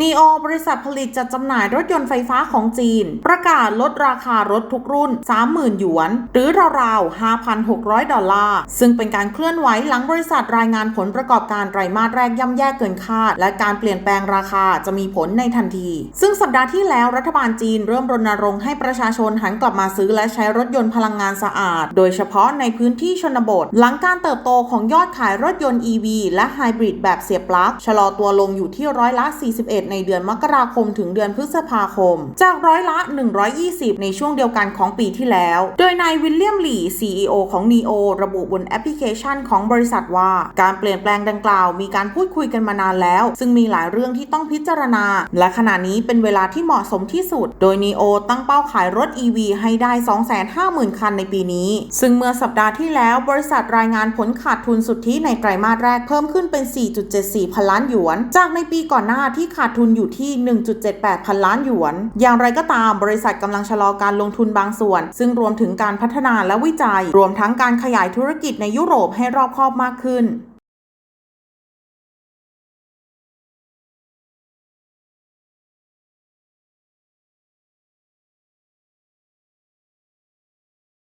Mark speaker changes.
Speaker 1: นีโอบริษัทผลิตจัดจำหน่ายรถยนต์ไฟฟ้าของจีน ประกาศลดราคารถทุกรุ่น 30,000 หยวน หรือราวๆ 5,600 ดอลลาร์ ซึ่งเป็นการเคลื่อนไหวหลังบริษัทรายงานผลประกอบการไตรมาสแรกย่ำแย่เกินคาด และการเปลี่ยนแปลงราคาจะมีผลในทันที ซึ่งสัปดาห์ที่แล้วรัฐบาลจีนเริ่มรณรงค์ให้ประชาชนหันกลับมาซื้อและใช้รถยนต์พลังงานสะอาด โดยเฉพาะในพื้นที่ชนบท หลังการเติบโตของยอดขายรถยนต์ EV และไฮบริดแบบเสียบปลั๊กชะลอตัวลงอยู่ที่ร้อยละ 41ในเดือนมกราคมถึงเดือนพฤษภาคม จากร้อยละ 120 ในช่วงเดียวกันของปีที่แล้ว โดยนายวิลเลียมหลี่ CEO ของ NEO ระบุบนแอปพลิเคชันของบริษัทว่า การเปลี่ยนแปลงดังกล่าว มีการพูดคุยกันมานานแล้ว ซึ่งมีหลายเรื่องที่ต้องพิจารณา และขณะนี้เป็นเวลาที่เหมาะสมที่สุด โดย NEO ตั้งเป้าขายรถ EV ให้ได้ 250,000 คันในปีนี้ ซึ่งเมื่อสัปดาห์ที่แล้วบริษัทรายงานผลขาดทุนสุทธิในไตรมาสแรกเพิ่มขึ้นเป็น 4.74 พันล้านหยวน จากในปีก่อนหน้าที่ขาดทุนอยู่ที่ 1.78 พันล้านหยวน อย่างไรก็ตามบริษัทกำลังชะลอการลงทุนบางส่วน ซึ่งรวมถึงการพัฒนาและวิจัย รวมทั้งการขยายธุรกิจในยุโรปให้รอบคอบมากขึ้น